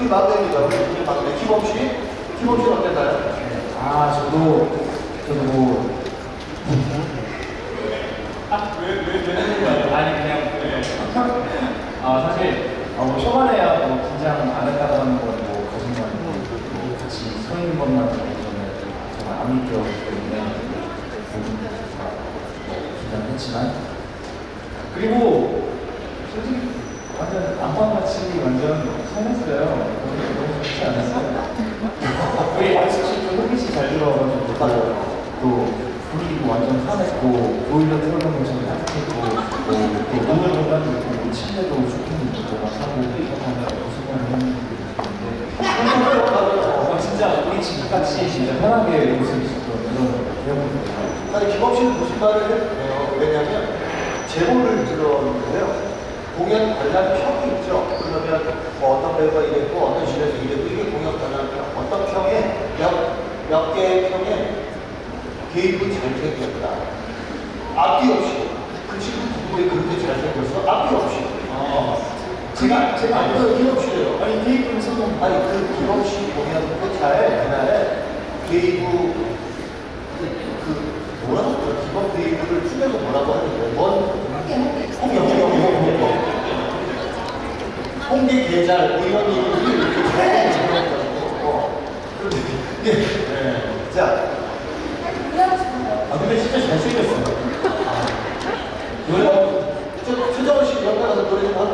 우리. 우리 이제 막내 김범 씨. 김범 씨는 어땠나요? 아 저도 저도 뭐 아니 그냥 아 사실 어, 뭐 초반에야 뭐 긴장 안 했다고 하는 건뭐 거짓말이고 같이 서 있는 것만 보고 저는 정말 안 믿겨기 때문에 뭐 긴장했지만 그리고 솔직히 완전 안방같이 완전 설렜어요 너무 좋지 않았어요? 우리 아저씨 좀 햇빛이 잘 들어가지고 맞아요. 또 분위기도 완전 편했고 보일러 틀어놓은 것처럼 따뜻했고 또 오늘 공간도 있고 뭐 침대도 쇼핑도 있고 막 하고 이렇게 무슨 말을 했는데 어, 진짜 우리 집 같이 진짜 편하게 놀수 있었던 그런 기억이 아니 김범 씨는 무슨 말을 했네요. 왜냐면 제보를 들었는데요. 공연 관람 평이 있죠. 그러면 뭐 어떤 배우가 이랬고 어떤 실에서 이랬고 이게 공연 관람 평. 어떤 평에 몇몇 개의 평에 개입은 잘생겼다. 앞뒤 없이 그 친구 누구에 그렇게 잘생겼어? 앞뒤 없이. 제가 제가 아니 그 김범 씨래요. 아니 게임은 성공 아니 그 김범 씨 공연 회차에 그날에 게이브 그, 그 뭐라고 그래? 기본 게이브를 풀면서 뭐라고 하는데 뭔 이런 얘기를 이렇게 이게 네. 자. 아 근데 진짜 잘생겼어요. 노래 저 최정원 씨 연가 가서 노래 좀 하고